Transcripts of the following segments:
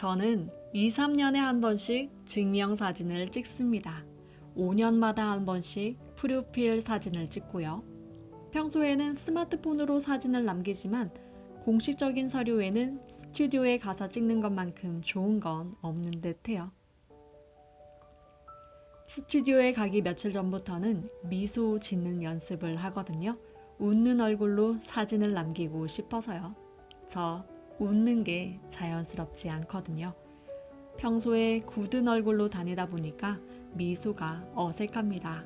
저는 2, 3년에 한 번씩 증명사진을 찍습니다. 5년마다 한 번씩 프로필 사진을 찍고요. 평소에는 스마트폰으로 사진을 남기지만 공식적인 서류에는 스튜디오에 가서 찍는 것만큼 좋은 건 없는 듯 해요. 스튜디오에 가기 며칠 전부터는 미소 짓는 연습을 하거든요. 웃는 얼굴로 사진을 남기고 싶어서요. 저 웃는 게 자연스럽지 않거든요. 평소에 굳은 얼굴로 다니다 보니까 미소가 어색합니다.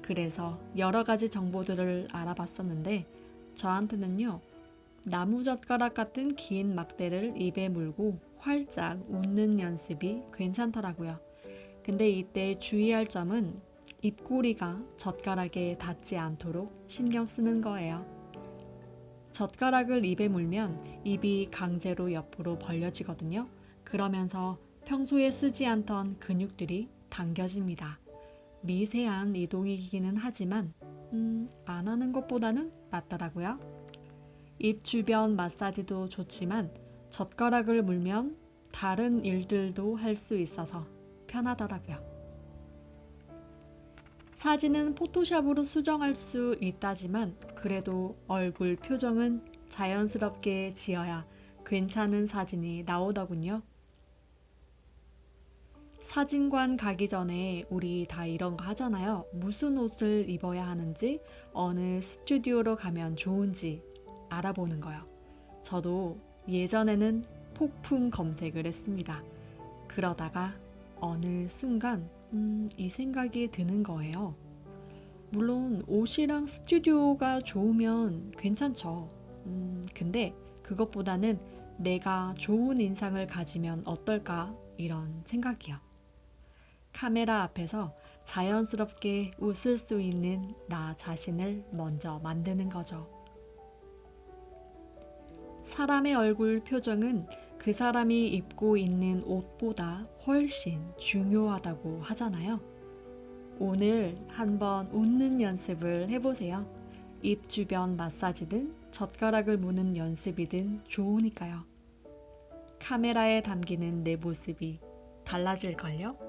그래서 여러 가지 정보들을 알아봤었는데 저한테는요. 나무젓가락 같은 긴 막대를 입에 물고 활짝 웃는 연습이 괜찮더라고요. 근데 이때 주의할 점은 입꼬리가 젓가락에 닿지 않도록 신경 쓰는 거예요. 젓가락을 입에 물면 입이 강제로 옆으로 벌려지거든요. 그러면서 평소에 쓰지 않던 근육들이 당겨집니다. 미세한 이동이기는 하지만 음, 안 하는 것보다는 낫더라고요. 입 주변 마사지도 좋지만 젓가락을 물면 다른 일들도 할 수 있어서 편하더라고요. 사진은 포토샵으로 수정할 수 있다지만 그래도 얼굴 표정은 자연스럽게 지어야 괜찮은 사진이 나오더군요. 사진관 가기 전에 우리 다 이런 거 하잖아요. 무슨 옷을 입어야 하는지, 어느 스튜디오로 가면 좋은지 알아보는 거요. 저도 예전에는 폭풍 검색을 했습니다. 그러다가 어느 순간 음, 이 생각이 드는 거예요. 물론 옷이랑 스튜디오가 좋으면 괜찮죠. 음, 근데 그것보다는 내가 좋은 인상을 가지면 어떨까 이런 생각이요. 카메라 앞에서 자연스럽게 웃을 수 있는 나 자신을 먼저 만드는 거죠. 사람의 얼굴 표정은 그 사람이 입고 있는 옷보다 훨씬 중요하다고 하잖아요. 오늘 한번 웃는 연습을 해보세요. 입 주변 마사지든 젓가락을 무는 연습이든 좋으니까요. 카메라에 담기는 내 모습이 달라질걸요?